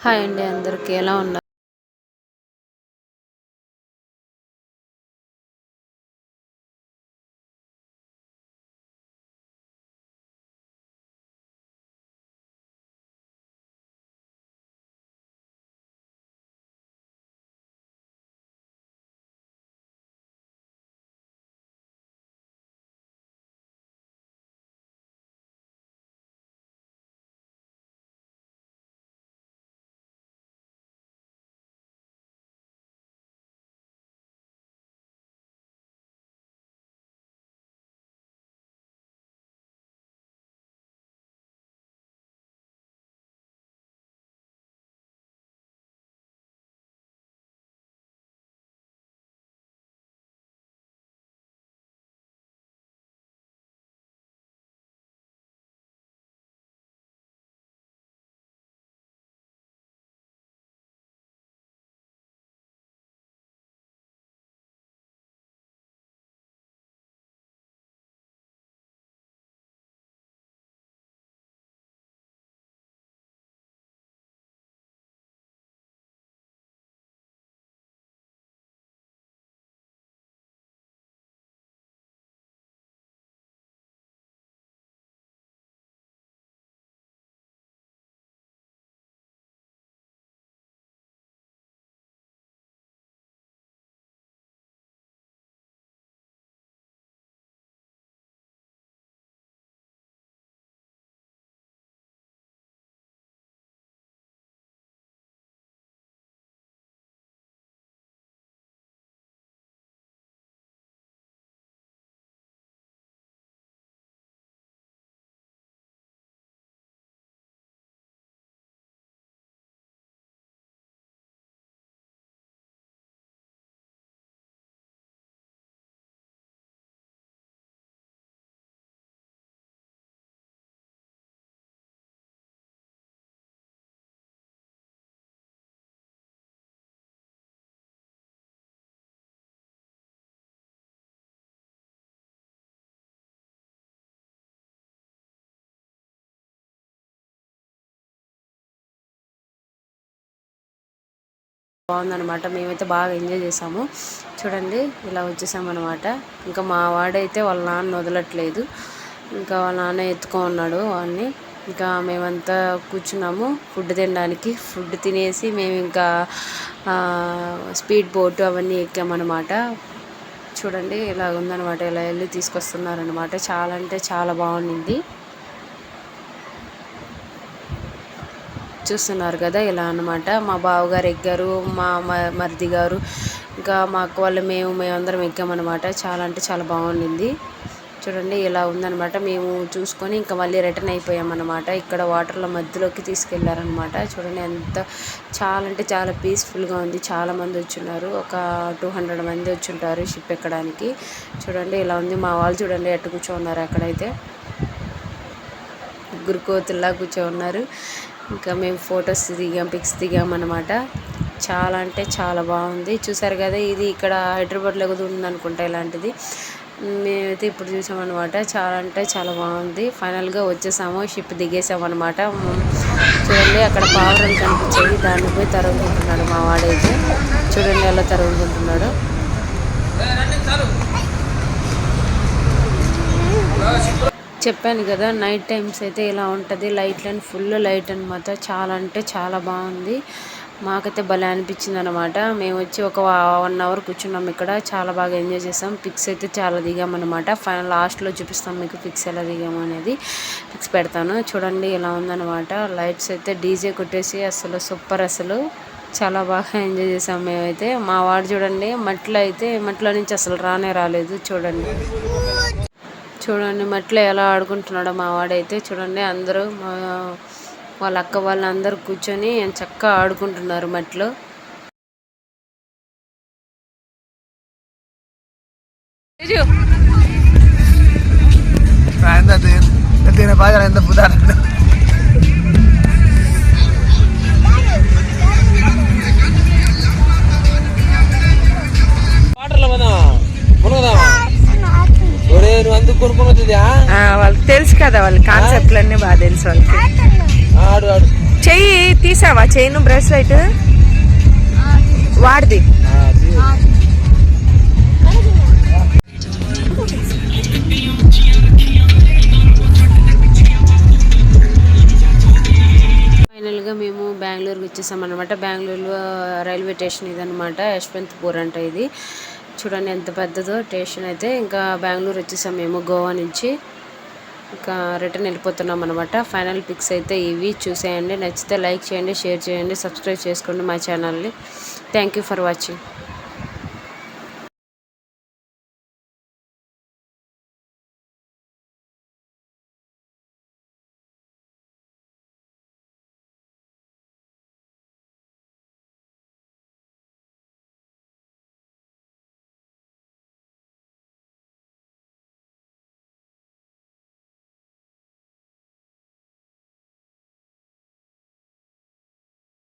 Hi అండి అందరికీ ఎలా ఉన్నారు? బాగుందనమాట మేమైతే బాగా ఎంజాయ్ చేసాము. చూడండి ఇలా వచ్చేసామన్నమాట. ఇంకా మా వాడైతే వాళ్ళ నాన్న వదలట్లేదు. ఇంకా వాళ్ళ నాన్న ఎత్తుకో ఉన్నాడు వాడిని. ఇంకా మేమంతా కూర్చున్నాము ఫుడ్ తినడానికి. ఫుడ్ తినేసి మేము ఇంకా స్పీడ్ బోట్ అవన్నీ ఎక్కామన్నమాట. చూడండి ఇలా ఉందనమాట ఇలా వెళ్ళి తీసుకొస్తున్నారనమాట చాలా అంటే చాలా బాగుండింది. చూస్తున్నారు కదా ఇలా అనమాట మా బావగారు ఎగ్గారు మా మరిది గారు ఇంకా మా అక్క వాళ్ళు మేము మేమందరం ఎక్కామన్నమాట చాలా అంటే చాలా బాగుండింది. చూడండి ఇలా ఉందనమాట మేము చూసుకొని ఇంకా మళ్ళీ రిటర్న్ అయిపోయామన్నమాట ఇక్కడ వాటర్లో మధ్యలోకి తీసుకెళ్ళారనమాట చూడండి ఎంత చాలా అంటే చాలా పీస్ఫుల్గా ఉంది. చాలా మంది వచ్చిన్నారు. ఒక టూ హండ్రెడ్ మంది వచ్చి ఉంటారు షిప్ ఎక్కడానికి. చూడండి ఇలా ఉంది. మా వాళ్ళు చూడండి ఎట్టు కూర్చో ఉన్నారు అక్కడైతే. ముగ్గురు కోతుల్లా కూర్చో ఉన్నారు. ఇంకా మేము ఫొటోస్ దిగాం పిక్స్ దిగాం అనమాట చాలా అంటే చాలా బాగుంది. చూసారు కదా ఇది ఇక్కడ హైదరాబాద్లో కూడా ఉందనుకుంటా ఇలాంటిది. మేమైతే ఇప్పుడు చూసామన్నమాట చాలా అంటే చాలా బాగుంది. ఫైనల్గా వచ్చేసాము షిప్ దిగేసామన్నమాట చూడండి అక్కడ పావురం కనిపించేది దాన్ని పోయి తరుగుకుంటున్నాడు మా వాడైతే. చూడండి ఎలా తరుగుకుంటున్నాడు చెప్పాను కదా నైట్ టైమ్స్ అయితే ఇలా ఉంటుంది. లైట్లని ఫుల్ లైట్ అనమాట చాలా అంటే చాలా బాగుంది. మాకైతే భలే అనిపించింది అనమాట మేము వచ్చి ఒక వన్ అవర్ కూర్చున్నాం ఇక్కడ. చాలా బాగా ఎంజాయ్ చేసాం. పిక్స్ అయితే చాలా దిగామన్నమాట ఫైనల్ లాస్ట్లో చూపిస్తాం మీకు పిక్స్ ఎలా దిగాము అనేది. పిక్స్ పెడతాను. చూడండి ఇలా ఉందన్నమాట. లైట్స్ అయితే డీజే కొట్టేసి అసలు సూపర్ అసలు. చాలా బాగా ఎంజాయ్ చేసాం మేమైతే. మా వాడు చూడండి మట్లో అయితే మట్లో నుంచి అసలు రానే రాలేదు. చూడండి. చూడండి మట్లో ఎలా ఆడుకుంటున్నాడో మా వాడైతే చూడండి అందరూ మా వాళ్ళ అక్క వాళ్ళందరూ కూర్చొని చక్కగా ఆడుకుంటున్నారు మట్లో ఎంత paga వాళ్ళకి తెలుసు కదా వాళ్ళ కాన్సెప్ట్లు అన్ని బాగా తెలుసు వాళ్ళకి. ఆడు ఆడు. చెయ్యి తీసావా? Chain bracelet? వాడిది. ఫైనల్గా మేము బెంగళూరుకి వచ్చేసాం అనమాట బెంగళూరులో రైల్వే స్టేషన్ ఇదనమాట యశ్వంత్పూర్ అంట ఇది. చూడండి ఎంత పెద్దదో స్టేషన్ అయితే. ఇంకా బెంగళూరు వచ్చేసాం మేము గోవా నుంచి. ఇంకా రిటర్న్ వెళ్ళిపోతున్నాం అనమాట ఫైనల్ పిక్స్ అయితే ఇవి చూసేయండి. నచ్చితే లైక్ చేయండి షేర్ చేయండి సబ్స్క్రైబ్ చేసుకోండి మా ఛానల్ని. Thank you for watching